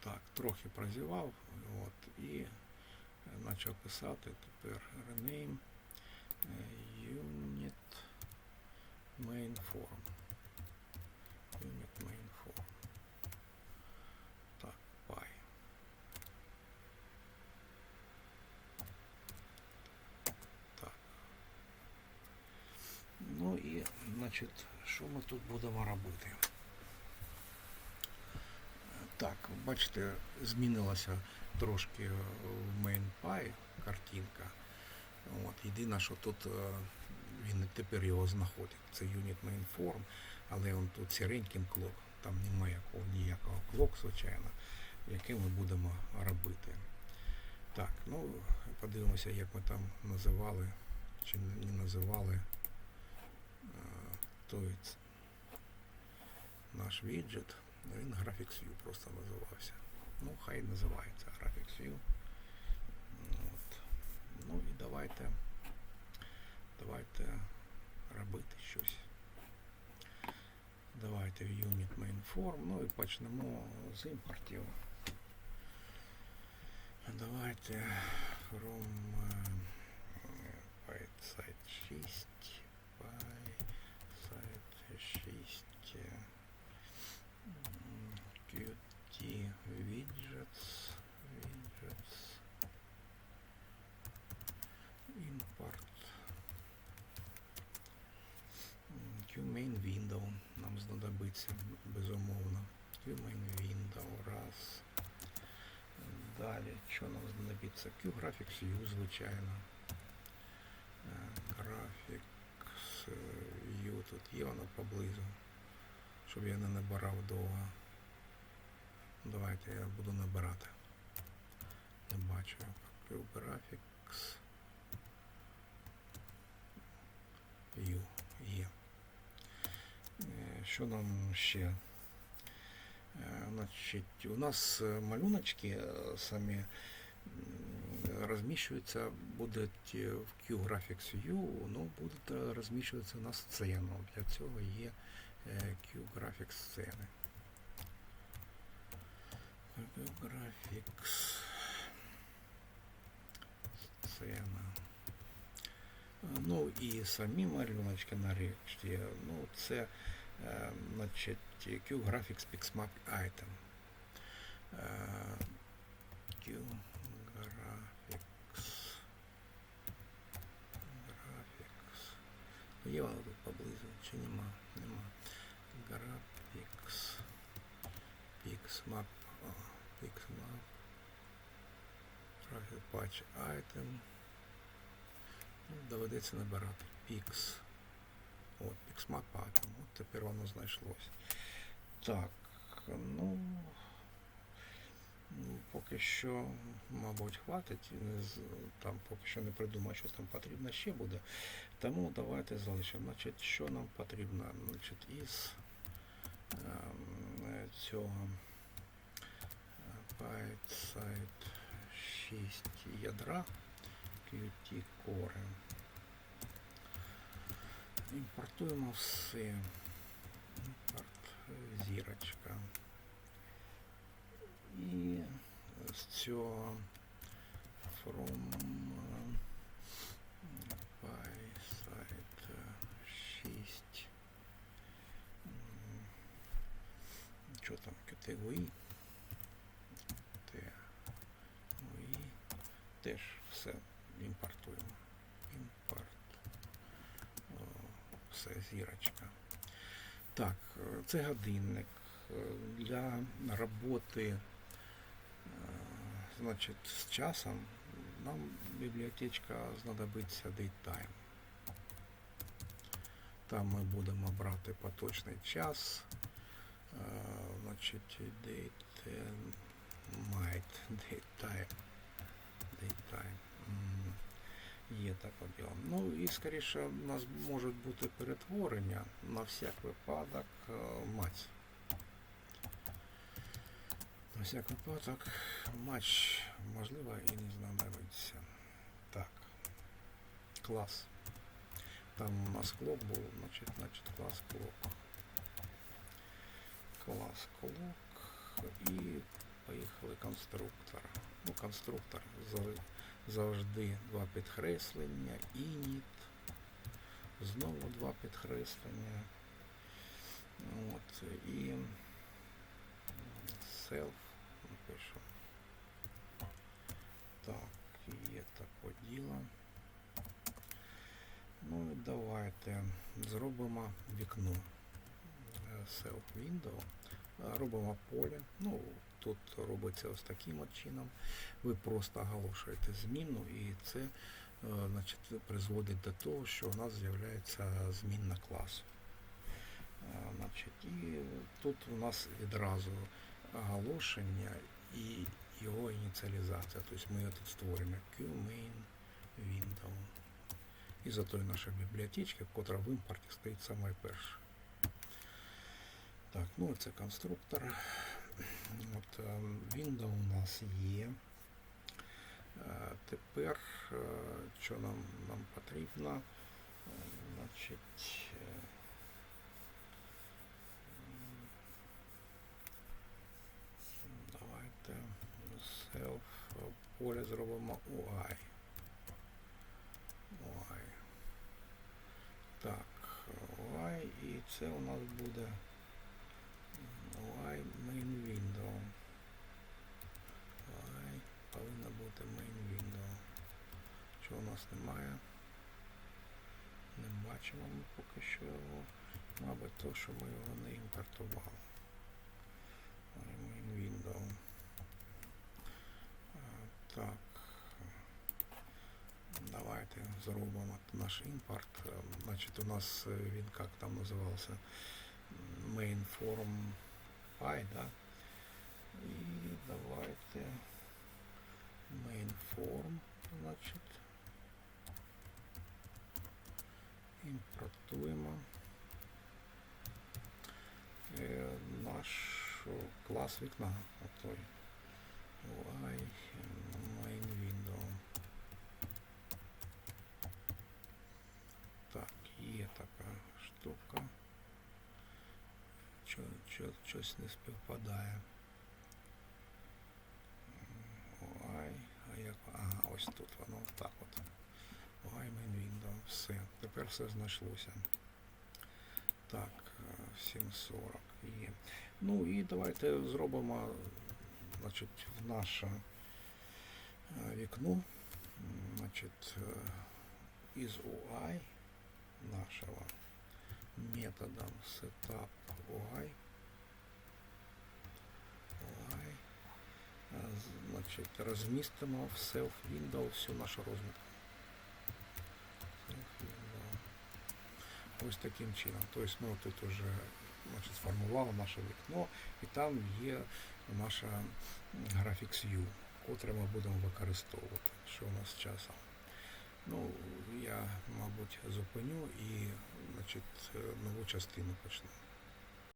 Так, трохи прозівав, от, і почав писати тепер rename е, unit main form. Unit main form. Так, py. Так. Ну і, значить, що ми тут будемо робити? Так, бачите, змінилася трошки в MainPy картинка. От, єдине, що тут е, він тепер його знаходить. Це Unit Main Form, але он тут сіреньким клок. Там немає якого, ніякого клок, звичайно, який ми будемо робити. Так, ну подивимося, як ми там називали чи не називали е, той наш віджит. Він Graphics View просто називався. Ну, хай називається Graphics View. От. Ну і давайте, давайте робити щось. Давайте в Unit Main Form. Ну і почнемо з імпортів. Давайте from е, PySite 6 PySite 6 window нам знадобиться безумовно QMain window раз Далі, що нам знадобиться? Q-Graphics View, звичайно. Е, Graphics View тут є воно поблизу, щоб я не набирав довго. Давайте я буду набирати. Не бачу. Q-Graphics Що нам ще? Е, Значить, у нас е, малюночки е, самі м, розміщуються, будуть е, в Q-Graphics View, ну, будуть е, розміщуватися на сцену. Для цього є е, Q-Graphics сцени. Q-Graphics сцена. Е, Ну і самі малюночки нарешті, ну це е, значить Q-Graphics Pixmap Item. Е, Q-Graphics Graphics. Є воно тут поблизу, чи нема? Нема. Graphics Pixmap. Pixmap. Graphic Patch Item. Ну, доведеться набирати Pix. От, Pixmap Item. От тепер воно знайшлось. Так, ну, ну, поки що, мабуть, хватить. Там поки що не придумав, що там потрібно ще буде. Тому давайте залишимо. Значить, що нам потрібно? Значить, із ем, цього PySite 6 ядра Qt Core. Імпортуємо все. Імпорт зірочка. І з цього from е, PySite 6. Що там? Категорії? Теж все імпортуємо. Імпорт. Все, зірочка. Так, е, це годинник е, для роботи е, значить, з часом нам бібліотечка знадобиться DateTime. Там ми будемо брати поточний час. Значить, date, might, DateTime. DateTime. М, Є так об'єм. Ну і скоріше у нас можуть бути перетворення на всяк випадок е, матч. На всяк випадок матч можливо і не знадобиться. Так. Клас. Там у нас клок був, значить, значить клас клок. Клас клок і поїхали конструктор. Ну, конструктор зав- завжди два підкреслення, ініт, знову два підкреслення. От, і self напишу. Так, є таке діло. Ну і давайте зробимо вікно. Е, Self window. Е, Робимо поле. Ну, тут робиться ось таким от чином. Ви просто оголошуєте зміну і це е, значить, призводить до того, що у нас з'являється змінна класу. Е, Значить, і тут у нас відразу оголошення і його ініціалізація. Тобто ми тут створюємо QMain window. І за тої нашої бібліотечки, котра в імпорті стоїть саме перша. Так, ну це конструктор. От ем, window у нас є. Е, Тепер, е, що нам, нам потрібно, значить, е, Давайте self поле зробимо UI. UI. Так, UI і це у нас буде UI main window. UI повинна main window. Що у нас немає? Не бачимо ми поки що його. Мабуть, то, що ми його не імпортували. Main window. Так. Давайте зробимо наш імпорт. Е, Значить, у нас е, він як там називався? Main form py, да? І давайте main form, значить. Імпортуємо е, наш клас вікна. Отой. UI main window. Так, є така штука. Щось не співпадає. як. Ага, ось тут воно так от. UI main window. Все. Тепер все знайшлося. Так, е, 740 є. Ну і давайте зробимо значить, в наше е, вікно м, значить, е, із UI нашого методом setup UI UI Значить, розмістимо в self window всю нашу розмітку. Ось таким чином. Тобто ми тут вже значить, сформували наше вікно, і там є наша Graphics View, котре ми будемо використовувати, що у нас з часом. Ну, я, мабуть, зупиню і значить, нову частину почну.